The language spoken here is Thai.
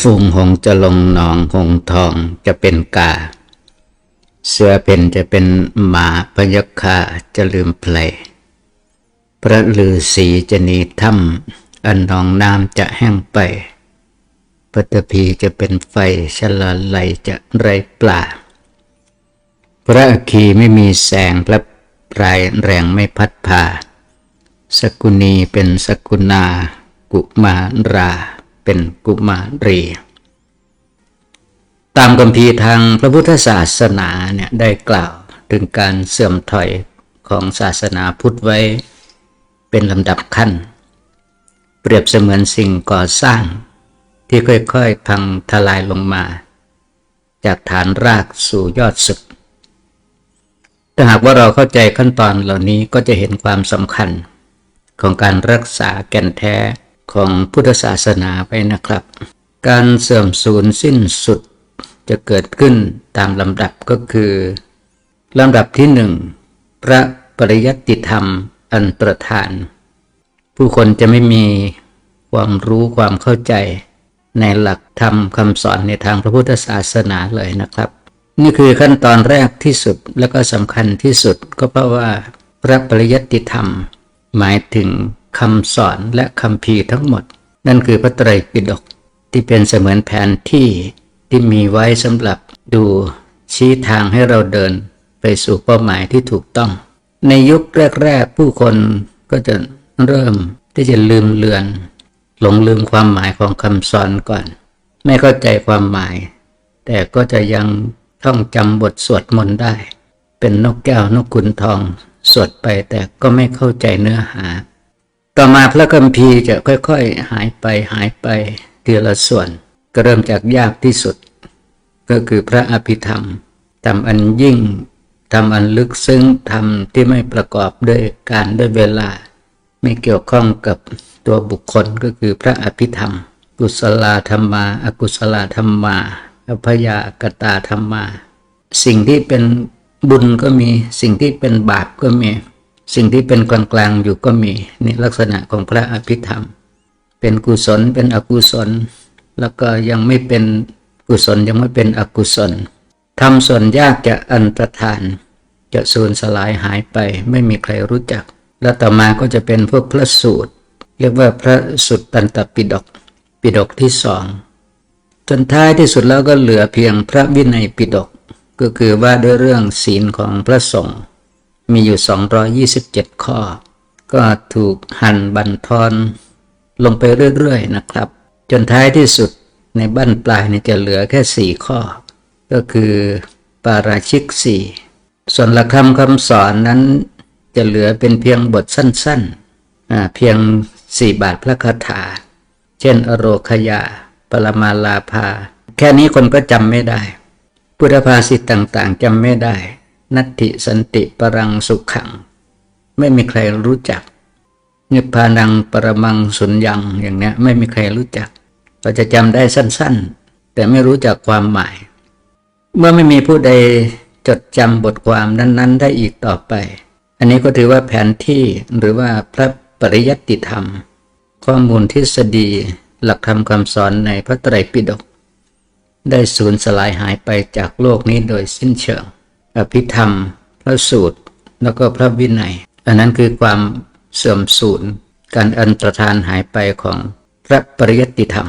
ฝูงหงจะลงหนองหงทองจะเป็นกา เสือเป็นจะเป็นหมาพยัคฆาจะลืมเพลพระฤาษีจะหนีถ้ำอันหนองน้ำจะแห้งไปปฐพีจะเป็นไฟชลาไหลจะไรปลาพระอคีไม่มีแสงพระปลายแรงไม่พัดพาสกุณีเป็นสกุณา กุมารา เป็นกุมารี ตามคำพีร์ทางพระพุทธศาสนาเนี่ยได้กล่าวถึงการเสื่อมถอยของศาสนาพุทธไว้เป็นลำดับขั้น เปรียบเสมือนสิ่งก่อสร้าง ที่ค่อยๆพังทลายลงมา จากฐานรากสู่ยอดสุดถ้าหากว่าเราเข้าใจขั้นตอนเหล่านี้ก็จะเห็นความสำคัญของการรักษาแก่นแท้ ของพุทธศาสนาไปนะครับ การเสื่อมสูญสิ้นสุดจะเกิดขึ้นตามลำดับก็คือลำดับที่หนึ่งพระปริยัติธรรมอันประธาน ผู้คนจะไม่มีความรู้ความเข้าใจ ในหลักธรรมคำสอนในทางพระพุทธศาสนาเลยนะครับ นี่คือขั้นตอนแรกที่สุดและก็สำคัญที่สุดก็เพราะว่าพระปริยัติธรรม หมายถึงคำสอนและคำพีทั้งหมด นั่นคือพระไตรปิฎกที่เป็นเสมือนแผนที่ที่มีไว้สำหรับดูชี้ทางให้เราเดินไปสู่เป้าหมายที่ถูกต้อง ในยุคแรก ๆ ผู้คนก็จะเริ่มที่จะลืมเลือน หลงลืมความหมายของคำสอนก่อน ไม่เข้าใจความหมาย แต่ก็จะยังท่องจำบทสวดมนต์ได้ เป็นนกแก้วนกขุนทอง สวดไปแต่ก็ไม่เข้าใจเนื้อหา ต่อมาพระคัมภีร์จะค่อยๆ หายไปหายไปทีละส่วน ก็เริ่มจากยากที่สุด ก็คือพระอภิธรรมทำอันยิ่งทำอันลึกซึ้งทำที่ไม่ประกอบด้วยการด้วยเวลา ไม่เกี่ยวข้องกับตัวบุคคลก็คือพระอภิธรรม กุศลธรรมาอกุศลธรรมาอภยากตาธรรมา สิ่งที่เป็นบุญก็มีสิ่งที่เป็นบาปก็มี สิ่งที่เป็นกลางๆอยู่ก็มีนี่ลักษณะของพระอภิธรรม เป็นกุศลเป็นอกุศล แล้วก็ยังไม่เป็นกุศลยังไม่เป็นอกุศลทำส่วนยากจะอันตรธาน จะสูญสลายหายไปไม่มีใครรู้จัก แล้วต่อมาก็จะเป็นพวกพระสูตร เรียกว่าพระสุตตันตปิฎกปิฎกที่สองจนท้ายที่สุดแล้วก็เหลือเพียงพระวินัยปิฎกก็คือว่าด้วยเรื่องศีลของพระสงฆ์ มีอยู่ 227 ข้อ ก็ถูกหั่นบันทอนลงไปเรื่อยๆนะครับ จนท้ายที่สุดในบั้นปลายนี่จะเหลือแค่สี่ข้อ ก็คือปาราชิกสีส่วนหลักธรรมคำสอนนั้นจะเหลือเป็นเพียงบทสั้นๆ เพียงสี่บาทพระคาถา เช่น อโรคยา ปรมาลาภา แค่นี้คนก็จำไม่ได้ พุทธภาษิตต่างๆจำไม่ได้ นัตติสันติปรังสุขขัง ไม่มีใครรู้จักนิพพานังปรมังสุญญังอย่างเนี้ยไม่มีใครรู้จัก เราจะจำได้สั้นๆ แต่ไม่รู้จักความหมาย เมื่อไม่มีผู้ใดจดจำบทความนั้น ๆ ได้อีกต่อไป อันนี้ก็ถือว่าแผนที่หรือว่าพระปริยัติธรรม ข้อมูลทฤษฎีหลักธรรมคำสอนในพระไตรปิฎกได้สูญสลายหายไปจากโลกนี้โดยสิ้นเชิง อภิธรรม พระสูตร แล้วก็พระวินัย อันนั้นคือความเสื่อมสูญการอันตรธานหายไปของพระปริยติธรรม